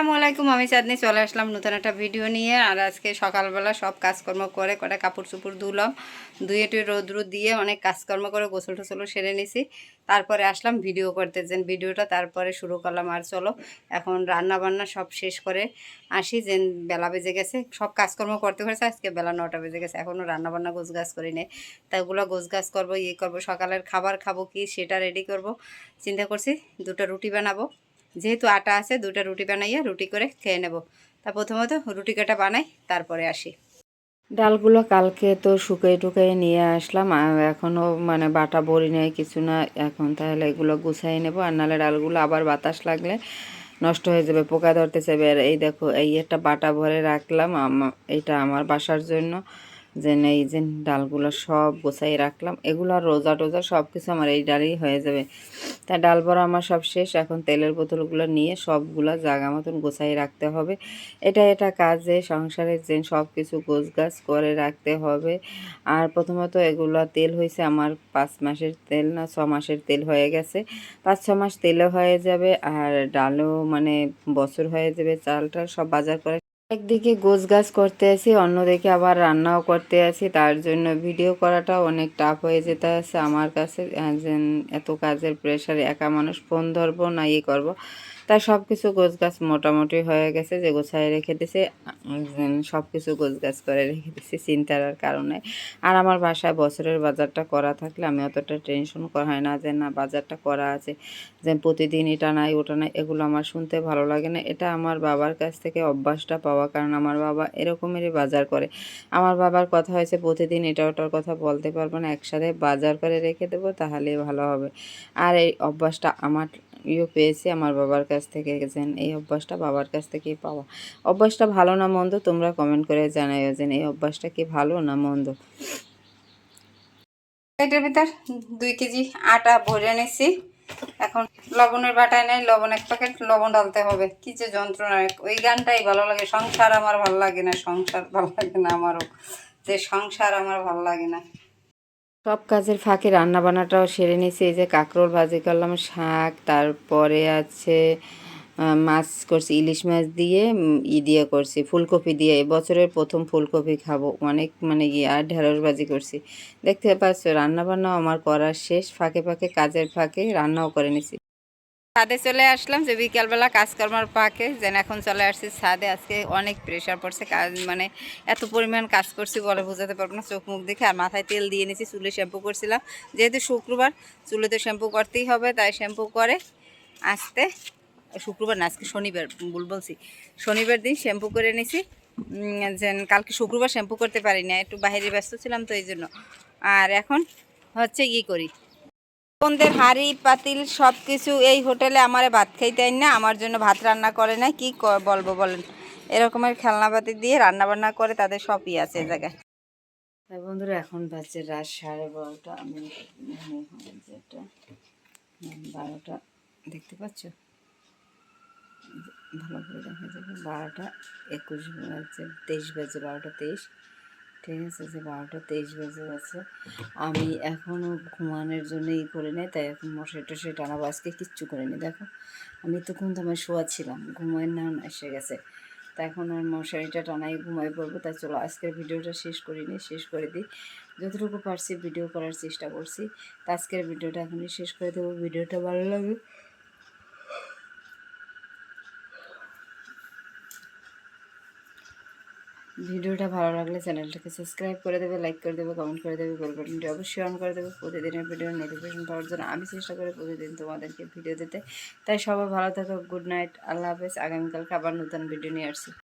আসসালামু আলাইকুম, আমি চাঁদনি চলে আসলাম নতুন একটা ভিডিও নিয়ে। আর আজকে সকালবেলা সব কাজকর্ম করে কটা কাপড় চুপড় ধুলাম, ধুয়ে টুয়ে রোদ রোদ দিয়ে অনেক কাজকর্ম করে গোসল টোসলও সেরে নিছি। তারপরে আসলাম ভিডিও করতে, যেন ভিডিওটা তারপরে শুরু করলাম। আর চলো, এখন রান্না বান্না সব শেষ করে আসি, যেন বেলা বেজে গেছে। সব কাজকর্ম করতে করেছে আজকে বেলা নটা বেজে গেছে এখনও রান্না বান্না গোছ গাছ করি নেই তা ওগুলো গোছ গাছ করব ইয়ে করব, সকালের খাবার খাব কি সেটা রেডি করব। চিন্তা করছি, দুটো রুটি বানাবো। যেহেতু আটা আছে দুটা রুটি বানাইয়া রুটি করে খেয়ে নেব। তা প্রথমত রুটি কাটা বানাই, তারপরে আসি। ডালগুলো কালকে তো শুকিয়ে টুকিয়ে নিয়ে আসলাম এখনও মানে বাটা বড়ি নেই, কিছু না। এখন তাহলে এগুলো গুছাই নেব, আর নাহলে ডালগুলো আবার বাতাস লাগলে নষ্ট হয়ে যাবে, পোকা ধরতে চাইবে আর এই দেখো, এই একটা বাটা ভরে রাখলাম এটা আমার বাসার জন্য। যে এই যে ডালগুলো সব গোছাই রাখলাম। এগুলো রোজা টোজা সব কিছু আমার এই ডালই হয়ে যাবে। তা ডাল বড়া আমার সব শেষ। এখন তেলের বোতলগুলো নিয়ে সবগুলো জায়গা মতন গোছাই রাখতে হবে। এটা এটা কাজে, সংসারের যে সব কিছু গোছ গাছ করে রাখতে হবে। আর প্রথমত এগুলো তেল হয়েছে আমার পাঁচ মাসের তেল না, ছ মাসের তেল হয়ে গেছে। পাঁচ, ছ মাস তেলও হয়ে যাবে আর ডালও মানে বছর হয়ে যাবে চালটা সব বাজার করে একদিকে গোছ গাছ করতে আসি, অন্যদিকে আবার রান্নাও করতে আসি। তার জন্য ভিডিও করাটা অনেক টাফ হয়ে যেতে আছে। আমার কাছে এত কাজের প্রেশারে একা মানুষ ফোন ধরবো না ইয়ে করব। তাই সব কিছু গোছ গাছ মোটামুটি হয়ে গেছে যে গোছায় রেখে দিছে। সব কিছু গোছ গাছ করে রেখে দিছি চিন্তার কারণে আর আমার বাসায় বছরের বাজারটা করা থাকলে আমি অতটা টেনশন করা হয় না যে না, বাজারটা করা আছে, যে প্রতিদিন এটা নাই, ওটা নাই, এগুলো আমার শুনতে ভালো লাগে না। এটা আমার বাবার কাছ থেকে অভ্যাসটা পাওয়া, কারণ আমার বাবা এরকমেরই বাজার করে। আমার বাবার কথা হয়েছে, প্রতিদিন এটা ওটার কথা বলতে পারব না, একসাথে বাজার করে রেখে দেবো তাহলেই ভালো হবে। আর এই অভ্যাসটা আমার ইয়ে পেয়েছি আমার বাবার কাছ থেকে যেন এই অভ্যাসটা বাবার কাছ থেকেই পাওয়া। অভ্যাসটা ভালো না মন্দ তোমরা কমেন্ট করে জানাইও যে এই অভ্যাসটা কি ভালো না মন্দ। এটার ভিতর দুই কেজি আটা ভরে নিছি। এখন লবণের বাটায় নেই, লবণ এক প্যাকেট লবণ ডালতে হবে। কি যে যন্ত্রণা, ওই গানটাই ভালো লাগে। সংসার আমার ভালো লাগে না, সংসার ভালো লাগে না আমারও। যে সংসার আমার ভালো লাগে না। সব কাজের ফাঁকে রান্না বান্নাটাও সেরে নিয়েছি। এই যে কাঁকরোল ভাজি করলাম, শাক, তারপরে আছে মাছ করছি, ইলিশ মাছ দিয়ে ই দিয়ে করছি, ফুলকপি দিয়ে। এবছরের প্রথম ফুলকপি খাব। অনেক মানে গিয়ে আর ঢেঁড়স ভাজি করছি। দেখতে পাচ্ছ, রান্নাবান্নাও আমার করার শেষ। ফাঁকে ফাঁকে, কাজের ফাঁকে রান্নাও করে নিছি। ছাদে চলে আসলাম যে বিকালবেলা কাজকর্মার পাকে যেন এখন চলে আসছি ছাদে। আজকে অনেক প্রেশার পড়ছে, কাজ মানে এত পরিমাণ কাজ করছি বলে বোঝাতে পারব না, চোখ মুখ দেখে। আর মাথায় তেল দিয়ে নিয়েছি, চুলে শ্যাম্পু করছিলাম। যেহেতু শুক্রবার, চুলে তো শ্যাম্পু করতেই হবে, তাই শ্যাম্পু করে আসতে। শুক্রবার না, আজকে শনিবার, ভুল বলছি। শনিবার দিন শ্যাম্পু করে নিছি যেন কালকে শুক্রবার শ্যাম্পু করতে পারি না, একটু বাইরে ব্যস্ত ছিলাম তো এই জন্য। আর এখন হচ্ছে ই করি? বোনদের হাঁড়ি, পাতিল সব কিছু এই হোটেলে আমার ভাত খাইতে না, আমার জন্য ভাত রান্না করে না কি বলব বলেন? এরকমের খেলনাপাতি দিয়ে রান্না বান্না করে তাদের সবই আছে জায়গায়। বন্ধুরা, এখন বাজছে রাত সাড়ে বারোটা, আমি বারোটা, দেখতে পাচ্ছ? ভালো করে দেখা যাবে, বারোটা একুশ বাজছে তেইশ বাজে, বারোটা তেইশ। ঠিক আছে, যে বারোটা তেইশ বেজে গেছে। আমি এখনও ঘুমানোর জন্য ই করে নেই, তাই এখন মশাই টশাই টানাবো। আজকে কিচ্ছু করিনি, দেখো। আমি তো আমার শোয়া ছিলাম, ঘুমায় না এসে গেছে। তা এখন আর মশারিটা টানাই ঘুমাই পড়ব তাই চলো আজকের ভিডিওটা শেষ করিনি শেষ করে দিই। যতটুকু পারছি ভিডিও করার চেষ্টা করছি। তা আজকের ভিডিওটা এখনই শেষ করে দেবো। ভিডিওটা ভালো লাগে ভিডিওটা ভালো লাগলে চ্যানেলটাকে সাবস্ক্রাইব করে দেবে লাইক করে দেবে কমেন্ট করে দেবে বেল বাটনটি অবশ্যই অন করে দেবে। প্রতিদিনের ভিডিওর নোটিফিকেশন পাওয়ার জন্য আমি চেষ্টা করি প্রতিদিন তোমাদেরকে ভিডিও দিতে। তাই সবাই ভালো থাকো গুড নাইট আল্লাহ হাফেজ। আগামীকালকে আবার নতুন ভিডিও নিয়ে আসছি।